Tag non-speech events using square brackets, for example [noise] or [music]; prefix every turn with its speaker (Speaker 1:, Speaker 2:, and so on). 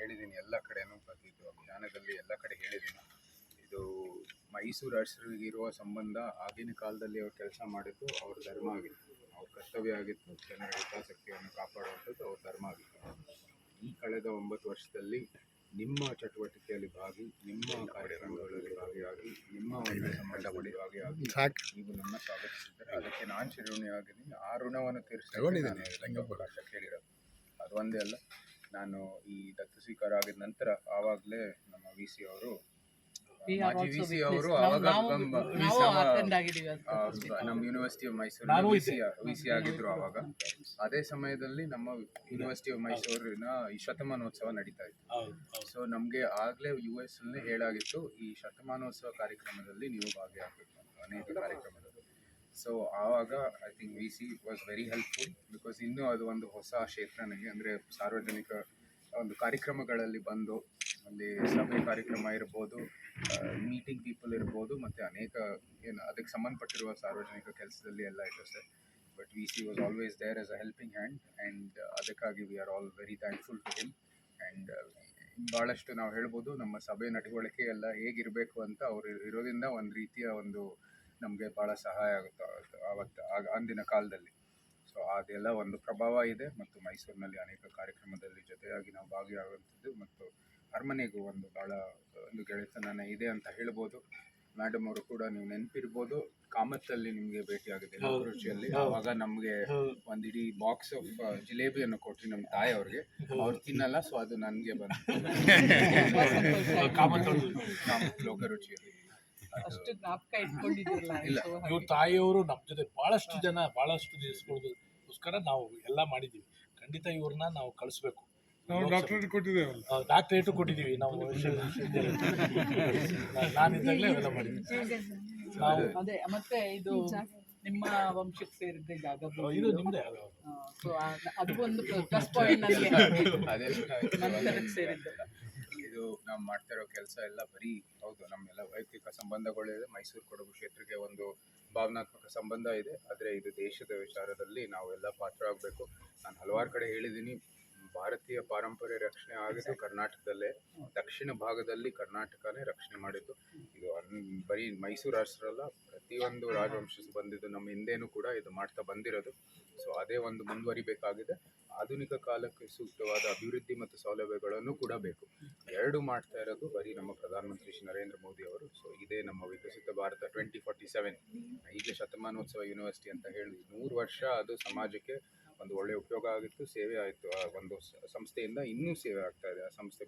Speaker 1: ಹೇಳಿದ್ದೀನಿ ಎಲ್ಲ ಕಡೆನೂ ಪ್ರತಿದ್ದು ಅಭಿಯಾನದಲ್ಲಿ ಎಲ್ಲ ಕಡೆ ಹೇಳಿದ್ದೀನಿ. ಇದು ಮೈಸೂರು ಅರಸರಿಗಿರುವ ಸಂಬಂಧ ಆಗಿನ ಕಾಲದಲ್ಲಿ ಅವ್ರು ಕೆಲಸ ಮಾಡಿದ್ದು ಅವ್ರ ಧರ್ಮ ಆಗಿತ್ತು. ಅವ್ರ ಕರ್ತವ್ಯ ಆಗಿತ್ತು ಜನರ ಹಿತಾಸಕ್ತಿಯನ್ನು ಕಾಪಾಡುವಂಥದ್ದು ಅವ್ರ ಧರ್ಮ ಆಗಿತ್ತು. ಈ ಕಳೆದ ಒಂಬತ್ತು ವರ್ಷದಲ್ಲಿ ನಿಮ್ಮ ಚಟುವಟಿಕೆಯಲ್ಲಿ ಭಾಗಿ ನಿಮ್ಮ ಕಾರ್ಯಕ್ರಮಗಳಲ್ಲಿ ಭಾಗಿಯಾಗಿ ನಿಮ್ಮ ಒಂದು ಸಂಬಂಧಪಡಿ ಭಾಗಿಯಾಗಿ ನೀವು ನನ್ನ ಸ್ವಾಗತಿಸಿದ್ದಾರೆ ಅದಕ್ಕೆ ನಾನು ಚಿರಋಣಿಯಾಗಿದ್ದೀನಿ. ಆ ಋಣವನ್ನು ತೀರಿಸಲಿಕ್ಕೆ ನಾನು ಅವಕಾಶ ಕೇಳಿರೋದು ಅದು ಒಂದೇ ಅಲ್ಲ. ನಾನು ಈ ದತ್ತು ಸ್ವೀಕಾರ ಆಗಿದ ನಂತರ ಆವಾಗಲೇ ನಮ್ಮ ವಿ ಸಿ ಅವರು ಮಾಜಿ ವಿ ಸಿ ನಮ್ಮ- ಯೂನಿವರ್ಸಿಟಿ ಆಫ್ ಮೈಸೂರು
Speaker 2: ನಾನು
Speaker 1: ವಿ ಸಿ ವಿ ಸಿ ಆಗಿದ್ರು ಆವಾಗ. ಅದೇ ಸಮಯದಲ್ಲಿ ನಮ್ಮ ಯೂನಿವರ್ಸಿಟಿ ಆಫ್ ಮೈಸೂರಿನ ಈ ಶತಮಾನೋತ್ಸವ ನಡೀತಾ ಇತ್ತು. ಸೊ ನಮಗೆ ಆಗ್ಲೇ ಯು ಎಸ್ ಅಲ್ಲಿ ಹೇಳಾಗಿತ್ತು ಈ ಶತಮಾನೋತ್ಸವ ಕಾರ್ಯಕ್ರಮದಲ್ಲಿ ನೀವು ಭಾಗಿಯಾಗಬೇಕು ಅನೇಕ ಕಾರ್ಯಕ್ರಮದಲ್ಲಿ. ಸೊ ಆವಾಗ I think V C was very helpful because ಇನ್ನೂ ಅದು ಒಂದು ಹೊಸ ಕ್ಷೇತ್ರ ನನಗೆ, ಅಂದರೆ ಸಾರ್ವಜನಿಕ ಒಂದು ಕಾರ್ಯಕ್ರಮಗಳಲ್ಲಿ ಬಂದು, ಅಲ್ಲಿ ಸಭೆ ಕಾರ್ಯಕ್ರಮ ಇರ್ಬೋದು ಮೀಟಿಂಗ್ ಪೀಪಲ್ ಇರ್ಬೋದು, ಮತ್ತು ಅನೇಕ ಏನು, ಅದಕ್ಕೆ ಸಂಬಂಧಪಟ್ಟಿರುವ ಸಾರ್ವಜನಿಕ ಕೆಲಸದಲ್ಲಿ ಎಲ್ಲ ಇತ್ತು sir but V C was always there as a helping hand and ಅದಕ್ಕಾಗಿ we are all very thankful to him and ಭಾಳಷ್ಟು ನಾವು ಹೇಳ್ಬೋದು, ನಮ್ಮ ಸಭೆ ನಡವಳಿಕೆ ಎಲ್ಲ ಹೇಗಿರಬೇಕು ಅಂತ ಅವರು ಇರೋದ್ರಿಂದ ಒಂದು ರೀತಿಯ ಒಂದು ನಮಗೆ ಭಾಳ ಸಹಾಯ ಆಗುತ್ತೆ ಅವತ್ತು- ಆವತ್ತು ಆಗ ಅಂದಿನ ಕಾಲದಲ್ಲಿ. ಸೊ ಅದೆಲ್ಲ ಒಂದು ಪ್ರಭಾವ ಇದೆ ಮತ್ತು ಮೈಸೂರಿನಲ್ಲಿ ಅನೇಕ ಕಾರ್ಯಕ್ರಮದಲ್ಲಿ ಜೊತೆಯಾಗಿ ನಾವು ಭಾಗಿಯಾಗುವಂಥದ್ದು ಮತ್ತು ಅರಮನೆಗೂ ಒಂದು ಭಾಳ ಒಂದು ಗೆಳೆತನ ಇದೆ ಅಂತ ಹೇಳ್ಬೋದು. ಮೇಡಮ್ ಅವರು ಕೂಡ ನೀವು ನೆನಪಿರ್ಬೋದು ಕಾಮತ್ತಲ್ಲಿ ನಿಮಗೆ ಭೇಟಿಯಾಗಿದೆ
Speaker 2: ಆಗಿದೆ
Speaker 1: ರುಚಿಯಲ್ಲಿ. ಅವಾಗ ನಮಗೆ. ಒಂದು ಇಡೀ ಬಾಕ್ಸ್ ಆಫ್ ಜಿಲೇಬಿಯನ್ನು ಕೊಟ್ರಿ ನಮ್ಮ ತಾಯಿ ಅವ್ರಿಗೆ. ಅವ್ರು ತಿನ್ನಲ್ಲ ಸೊ ಅದು ನನಗೆ
Speaker 2: ಬಂದು. [laughs] [laughs]
Speaker 1: ಕಾಮತ್ ಲೋಕ ರುಚಿಯಲ್ಲಿ
Speaker 3: ಅಷ್ಟು ಜ್ಞಾಪಕ ಇಟ್ಕೊಂಡಿದ್ದಿಲ್ಲ
Speaker 1: ಇಲ್ಲ.
Speaker 2: ಇವ್ರ ತಾಯಿಯವರು ನಮ್ಮ ಜೊತೆ ಬಹಳಷ್ಟು ಜನ ಬಹಳಷ್ಟು ದಿವಸಗಳಿಗೋಸ್ಕರ ನಾವು ಎಲ್ಲ ಮಾಡಿದ್ದೀವಿ. ಖಂಡಿತ ಇವ್ರನ್ನ ನಾವು ಕಳಿಸ್ಬೇಕು.
Speaker 4: ನಾವು ಡಾಕ್ಟರೇಟ್ ಕೊಟ್ಟಿದ್ದೇವೆ
Speaker 2: ಡಾಕ್ಟ್ರೇಟು ಕೊಟ್ಟಿದ್ದೀವಿ. ನಾವು ನಾನಿದ್ದಾಗಲೇ ಅವೆಲ್ಲ ಮಾಡಿದ್ದೀವಿ ನಾವು
Speaker 3: ಅದೇ ಮತ್ತೆ ಇದು ನಿಮ್ಮ ವಂಶಕ್ಕೆ ಸೇರಿದ್ದೆ ಜಾಗ
Speaker 2: ಇದು ನಿಮ್ದೇ ಅದು
Speaker 3: ಒಂದು ಪ್ಲಸ್ ಪಾಯಿಂಟ್ ನನಗೆ. [laughs]
Speaker 1: ಅದೆಲ್ಲ
Speaker 3: ನಂತರಕ್ಕೆ ಸೇರಿದ್ದು.
Speaker 1: ಇದು ನಾವು ಮಾಡ್ತಾ ಇರೋ ಕೆಲಸ ಎಲ್ಲ ಬರೀ ಹೌದು, ನಮ್ಮೆಲ್ಲ ವೈಯಕ್ತಿಕ ಸಂಬಂಧಗಳಿದೆ ಮೈಸೂರು ಕೊಡಗು ಕ್ಷೇತ್ರಕ್ಕೆ ಒಂದು ಭಾವನಾತ್ಮಕ ಸಂಬಂಧ ಇದೆ. ಆದರೆ ಇದು ದೇಶದ ವಿಚಾರದಲ್ಲಿ ನಾವೆಲ್ಲ ಪಾತ್ರ ಆಗಬೇಕು. ನಾನು ಹಲವಾರು ಕಡೆ ಹೇಳಿದ್ದೀನಿ ಭಾರತೀಯ ಪಾರಂಪರ್ಯ ರಕ್ಷಣೆ ಆಗಿದ್ದು ಕರ್ನಾಟಕದಲ್ಲೇ ದಕ್ಷಿಣ ಭಾಗದಲ್ಲಿ ಕರ್ನಾಟಕನೇ ರಕ್ಷಣೆ ಮಾಡಿದ್ದು. ಇದು ಬರಿ ಮೈಸೂರು ಅಷ್ಟರಲ್ಲ ಪ್ರತಿಯೊಂದು ರಾಜವಂಶ ಬಂದಿದ್ದು ನಮ್ಮ ಹಿಂದೇನೂ ಕೂಡ ಇದು ಮಾಡ್ತಾ ಬಂದಿರೋದು. ಸೊ ಅದೇ ಒಂದು ಮುಂದುವರಿಬೇಕಾಗಿದೆ. ಆಧುನಿಕ ಕಾಲಕ್ಕೆ ಸೂಕ್ತವಾದ ಅಭಿವೃದ್ಧಿ ಮತ್ತು ಸೌಲಭ್ಯಗಳನ್ನು ಕೂಡ ಬೇಕು. ಎರಡು ಮಾಡ್ತಾ ಇರೋದು ಬರೀ ನಮ್ಮ ಪ್ರಧಾನಮಂತ್ರಿ ಶ್ರೀ ನರೇಂದ್ರ ಮೋದಿ ಅವರು. ಸೊ ಇದೇ ನಮ್ಮ Viksit Bharat twenty forty seven ಈಗ ಶತಮಾನೋತ್ಸವ ಯೂನಿವರ್ಸಿಟಿ ಅಂತ ಹೇಳಿ ನೂರು ವರ್ಷ ಅದು ಸಮಾಜಕ್ಕೆ ಒಂದು ಒಳ್ಳೆ ಉಪಯೋಗ ಆಗಿತ್ತು, ಸೇವೆ ಆಯಿತು. ಆ ಒಂದು ಸಂಸ್ಥೆಯಿಂದ ಇನ್ನೂ ಸೇವೆ ಆಗ್ತಾ ಇದೆ. ಆ ಸಂಸ್ಥೆ